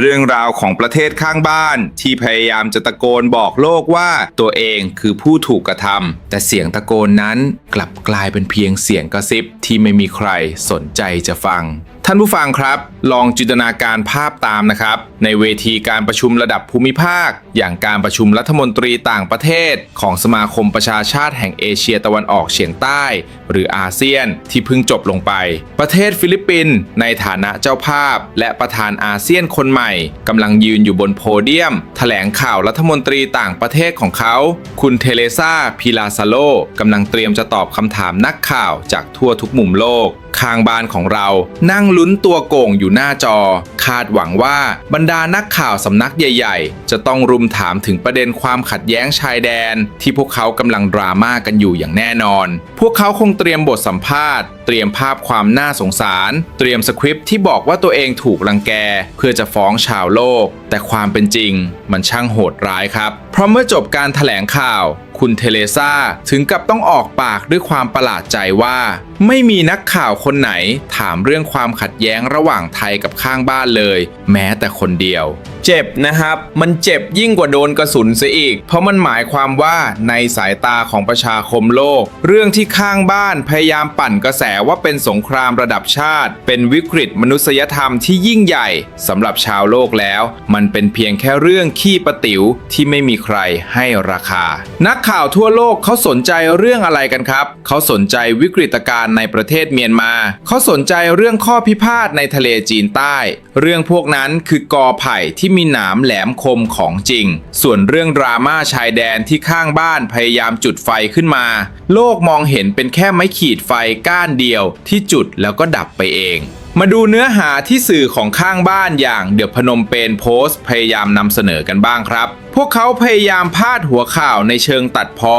เรื่องราวของประเทศข้างบ้าน ที่พยายามจะตะโกนบอกโลกว่าตัวเองคือผู้ถูกกระทำแต่เสียงตะโกนนั้นกลับกลายเป็นเพียงเสียงกระซิบที่ไม่มีใครสนใจจะฟัง ท่านผู้ฟังครับ ลองจินตนาการภาพตามนะครับ ในเวทีการประชุมระดับภูมิภาค อย่างการประชุมรัฐมนตรีต่างประเทศ ของสมาคมประชาชาติแห่งเอเชียตะวันออกเฉียงใต้ หรืออาเซียนที่เพิ่งจบลงไป ประเทศฟิลิปปินส์ในฐานะเจ้าภาพ และประธานอาเซียนคนใหม่กำลังยืนอยู่บนโพเดียมแถลงข่าวรัฐมนตรีต่างประเทศของเขา คุณเทเลซาพิลาซาโลกำลังเตรียมจะตอบคำถามนักข่าวจากทั่วทุกมุมโลกข้างบานของเรานั่งลุ้นตัวโก่งอยู่หน้าจอ คาดหวังว่าบรรดานักข่าวสำนักใหญ่ ๆ จะต้องรุมถามถึงประเด็นความขัดแย้งชายแดน ที่พวกเขากำลังดราม่ากันอยู่อย่างแน่นอน พวกเขาคงเตรียมบทสัมภาษณ์ เตรียมภาพความน่าสงสาร เตรียมสคริปต์ที่บอกว่าตัวเองถูกรังแก เพื่อจะฟ้องชาวโลก แต่ความเป็นจริงมันช่างโหดร้ายครับ เพราะเมื่อจบการแถลงข่าว คุณเทเลซาถึงกับต้องออกปากด้วยความประหลาดใจว่า ไม่มีนักข่าวคนไหนถามเรื่องความขัดแย้งระหว่างไทยกับข้างบ้านเลย แม้แต่คนเดียว เจ็บนะครับ มันเจ็บยิ่งกว่าโดนกระสุนเสียอีก เพราะมันหมายความว่าในสายตาของประชาคมโลก เรื่องที่ข้างบ้านพยายามปั่นกระแสว่าเป็นสงครามระดับชาติ เป็นวิกฤตมนุษยธรรมที่ยิ่งใหญ่สำหรับชาวโลกแล้ว มันเป็นเพียงแค่เรื่องขี้ประติ๋วที่ไม่มีใครให้ราคา นักข่าวทั่วโลกเขาสนใจเรื่องอะไรกันครับ เขาสนใจวิกฤตการการในประเทศเมียนมา เขาสนใจเรื่องข้อพิพาทในทะเลจีนใต้ เรื่องพวกนั้นคือกอไผ่ที่มีหนามแหลมคมของจริง ส่วนเรื่องดราม่าชายแดนที่ข้างบ้านพยายามจุดไฟขึ้นมา โลกมองเห็นเป็นแค่ไม้ขีดไฟก้านเดียวที่จุดแล้วก็ดับไปเอง มาดูเนื้อหาที่สื่อของข้างบ้านอย่างเดือพนมเปญโพสต์ พยายามนำเสนอกันบ้างครับ พวกเขาพยายามพาดหัวข่าวในเชิงตัดเพ้อ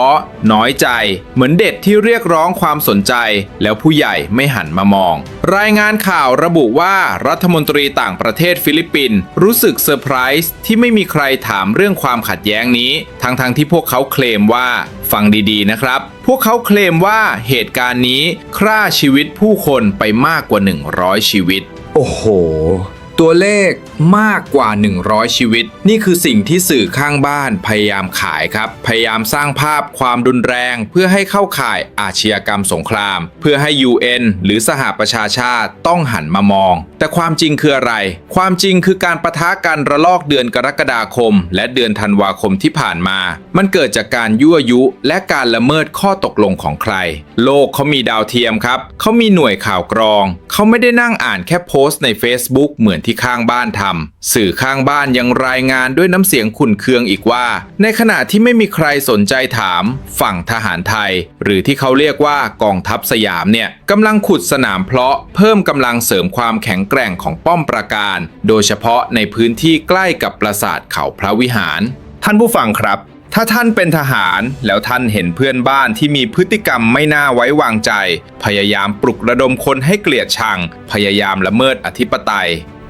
น้อยใจ เหมือนเด็กที่เรียกร้องความสนใจ แล้วผู้ใหญ่ไม่หันมามอง รายงานข่าวระบุว่ารัฐมนตรีต่างประเทศฟิลิปปินส์รู้สึกเซอร์ไพรส์ที่ไม่มีใครถามเรื่องความขัดแย้งนี้ ทั้งๆทที่พวกเขาเคลมว่า ฟังดีๆนะครับ พวกเขาเคลมว่าเหตุการณ์นี้ฆ่าชีวิตผู้คนไปมากกว่า 100 ชีวิต โอ้โห ตัวเลขมากกว่า 100 ชีวิต นี่คือสิ่งที่สื่อข้างบ้านพยายามขายครับ พยายามสร้างภาพความรุนแรง เพื่อให้เข้าข่ายอาชญากรรมสงคราม เพื่อให้ UN หรือสหประชาชาติต้องหันมามอง แต่ความจริงคืออะไร ความจริงคือการประทะกันระลอกเดือนกรกฎาคม และเดือนธันวาคมที่ผ่านมา มันเกิดจากการยั่วยุ และการละเมิดข้อตกลงของใคร โลกเขามีดาวเทียมครับเขามีหน่วยข่าวกรองเขาไม่ได้นั่งอ่านแค่โพสต์ใน Facebook เหมือนที่ข้างบ้านทำสื่อข้างบ้านยังรายงานด้วยน้ำเสียงขุ่นเคืองอีกว่า ในขณะที่ไม่มีใครสนใจถาม ฝั่งทหารไทย หรือที่เขาเรียกว่ากองทัพสยามเนี่ยกำลังขุดสนามเพลาะเพิ่มกำลังเสริมความแข็งแกร่งของป้อมปราการ โดยเฉพาะในพื้นที่ใกล้กับปราสาทเขาพระวิหาร ท่านผู้ฟังครับถ้าท่านเป็นทหารแล้วท่านเห็นเพื่อนบ้านที่มีพฤติกรรมไม่น่าไว้วางใจ พยายามปลุกระดมคนให้เกลียดชัง พยายามละเมิดอธิปไตย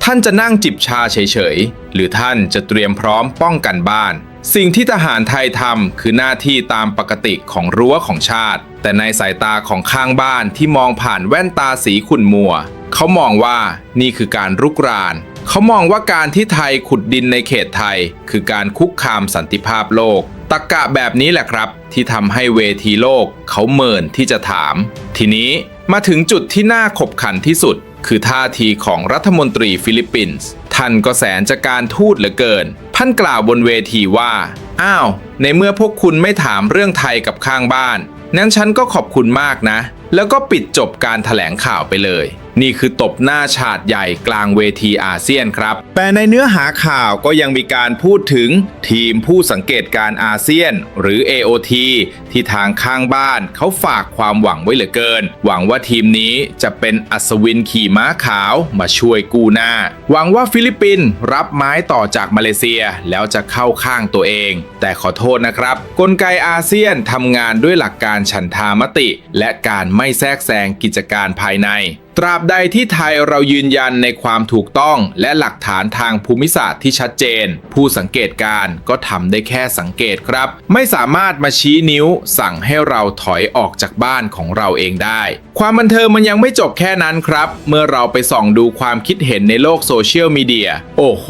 ท่านจะนั่งจิบชาเฉยๆ หรือท่านจะเตรียมพร้อมป้องกันบ้าน สิ่งที่ทหารไทยทำคือหน้าที่ตามปกติของรั้วของชาติ แต่ในสายตาของข้างบ้านที่มองผ่านแว่นตาสีขุ่นมัว เขามองว่านี่คือการรุกราน เขามองว่าการที่ไทยขุดดินในเขตไทย คือการคุกคามสันติภาพโลกตรกกะแบบนี้แหละครับ ที่ทำให้เวทีโลกเขาเมินที่จะถาม ทีนี้มาถึงจุดที่น่าขบขันที่สุด คือท่าทีของรัฐมนตรีฟิลิปปินส์ท่านก็แสนจะการทูตเหลือเกิน ท่านกล่าวบนเวทีว่า อ้าว ในเมื่อพวกคุณไม่ถามเรื่องไทยกับข้างบ้าน นั้นฉันก็ขอบคุณมากนะ แล้วก็ปิดจบการถแถลงข่าวไปเลย นี่คือตบหน้าฉาดใหญ่กลางเวทีอาเซียนครับ แต่ในเนื้อหาข่าวก็ยังมีการพูดถึงทีมผู้สังเกตการอาเซียน หรือ AOT ที่ทางข้างบ้านเขาฝากความหวังไว้เหลือเกิน หวังว่าทีมนี้จะเป็นอัศวินขี่ม้าขาวมาช่วยกู้หน้า หวังว่าฟิลิปปินส์รับไม้ต่อจากมาเลเซียแล้วจะเข้าข้างตัวเอง แต่ขอโทษนะครับ กลไกอาเซียนทำงานด้วยหลักการฉันทามติ และการไม่แทรกแซงกิจการภายใน ตราบใดที่ไทยเรายืนยันในความถูกต้อง และหลักฐานทางภูมิศาสตร์ที่ชัดเจน ผู้สังเกตการก็ทำได้แค่สังเกตครับ ไม่สามารถมาชี้นิ้ว สั่งให้เราถอยออกจากบ้านของเราเองได้ ความบันเทิงมันยังไม่จบแค่นั้นครับ เมื่อเราไปส่องดูความคิดเห็นในโลกโซเชียลมีเดียโอ้โห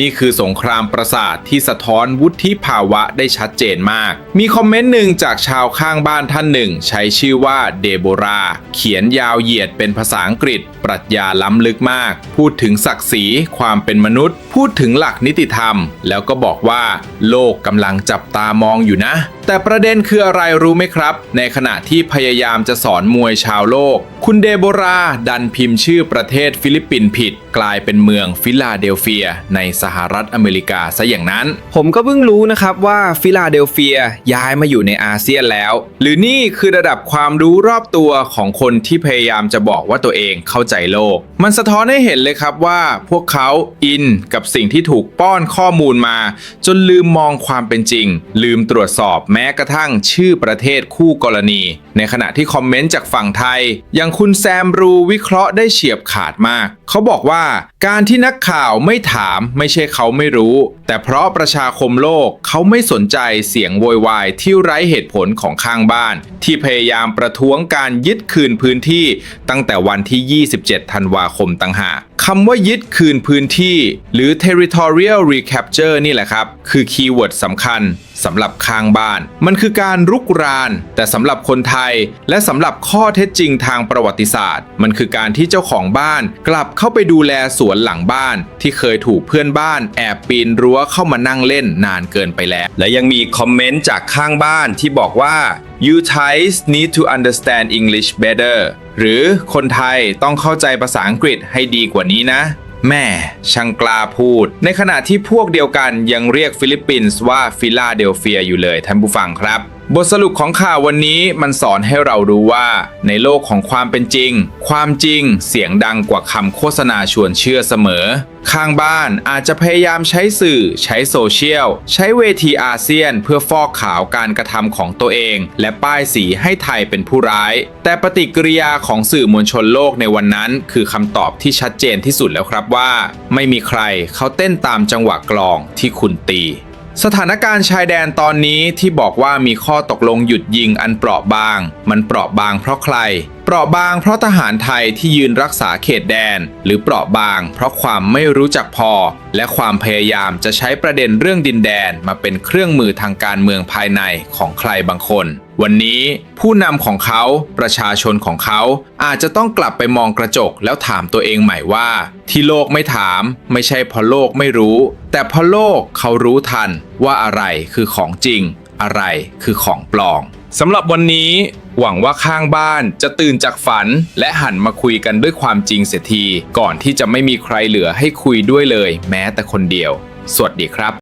นี่คือสงครามประสาทที่สะท้อนวุฒิภาวะได้ชัดเจนมาก มีคอมเมนต์หนึ่งจากชาวข้างบ้านท่านหนึ่ง ใช้ชื่อว่าเดโบราเขียนยาวเหยียดเป็นภาษาาอังกฤษ ปรัชญาล้ำลึกมาก พูดถึงศักดิ์ศรีความเป็นมนุษย์ พูดถึงหลักนิติธรรม แล้วก็บอกว่า โลกกำลังจับตามองอยู่นะ แต่ประเด็นคืออะไรรู้ไหมครับ ในขณะที่พยายามจะสอนมวยชาวโลก คุณเดโบราดันพิมพ์ชื่อประเทศฟิลิปปินส์ผิด กลายเป็นเมืองฟิลาเดลเฟีย ในสหรัฐอเมริกาซะอย่างนั้น ผมก็เพิ่งรู้นะครับว่าฟิลาเดลเฟียย้ายมาอยู่ในอาเซียนแล้ว หรือนี่คือระดับความรู้รอบตัวของคนที่พยายามจะบอกว่าตัวเองเข้าใจโลก มันสะท้อนให้เห็นเลยครับว่าพวกเขาอินกับสิ่งที่ถูกป้อนข้อมูลมา จนลืมมองความเป็นจริง ลืมตรวจสอบแม้กระทั่งชื่อประเทศคู่กรณี ในขณะที่คอมเมนต์จากฝั่งไทย อย่างคุณแซมรูวิเคราะห์ได้เฉียบขาดมาก เขาบอกว่าการที่นักข่าวไม่ถามไม่ใช่เขาไม่รู้ แต่เพราะประชาคมโลกเขาไม่สนใจเสียงโวยวายที่ไร้เหตุผลของข้างบ้าน ที่พยายามประท้วงการยึดคืนพื้นที่ตั้งแต่วัวันที่ 27 ธันวาคมต่างหากคำว่ายึดคืนพื้นที่ หรือ territorial recapture นี่แหละครับ คือคีย์เวิร์ดสำคัญสำหรับข้างบ้าน มันคือการรุกราน แต่สำหรับคนไทย และสำหรับข้อเท็จจริงทางประวัติศาสตร์ มันคือการที่เจ้าของบ้าน กลับเข้าไปดูแลสวนหลังบ้าน ที่เคยถูกเพื่อนบ้าน แอบปีนรั้วเข้ามานั่งเล่นนานเกินไปแล้ว และยังมีคอมเมนต์จากข้างบ้านที่บอกว่า you Thais need to understand English better หรือคนไทยต้องเข้าใจภาษาอังกฤษให้ดีกว่านี้นะ แม่ช่างกล้าพูด ในขณะที่พวกเดียวกันยังเรียกฟิลิปปินส์ว่าฟิลาเดลเฟียอยู่เลยท่านผู้ฟังครับ บทสรุปของข่าววันนี้มันสอนให้เรารู้ว่า ในโลกของความเป็นจริง ความจริงเสียงดังกว่าคำโฆษณาชวนเชื่อเสมอ ข้างบ้านอาจจะพยายามใช้สื่อ ใช้โซเชียล ใช้เวทีอาเซียนเพื่อฟอกขาวการกระทำของตัวเอง และป้ายสีให้ไทยเป็นผู้ร้าย แต่ปฏิกิริยาของสื่อมวลชนโลกในวันนั้น คือคำตอบที่ชัดเจนที่สุดแล้วครับว่า ไม่มีใครเขาเต้นตามจังหวะกลองที่คุณตี สถานการณ์ชายแดนตอนนี้ที่บอกว่ามีข้อตกลงหยุดยิงอันเปราะบาง มันเปราะบางเพราะใคร เปราะบางเพราะทหารไทยที่ยืนรักษาเขตแดน หรือเปราะบางเพราะความไม่รู้จักพอ และความพยายามจะใช้ประเด็นเรื่องดินแดนมาเป็นเครื่องมือทางการเมืองภายในของใครบางคน วันนี้ผู้นำของเขาประชาชนของเขาอาจจะต้องกลับไปมองกระจกแล้วถามตัวเองใหม่ว่า ที่โลกไม่ถาม ไม่ใช่เพราะโลกไม่รู้ แต่เพราะโลกเขารู้ทันว่าอะไรคือของจริง อะไรคือของปลอมสำหรับวันนี้ หวังว่าข้างบ้านจะตื่นจากฝัน และหันมาคุยกันด้วยความจริงเสียที ก่อนที่จะไม่มีใครเหลือให้คุยด้วยเลย แม้แต่คนเดียว สวัสดีครับ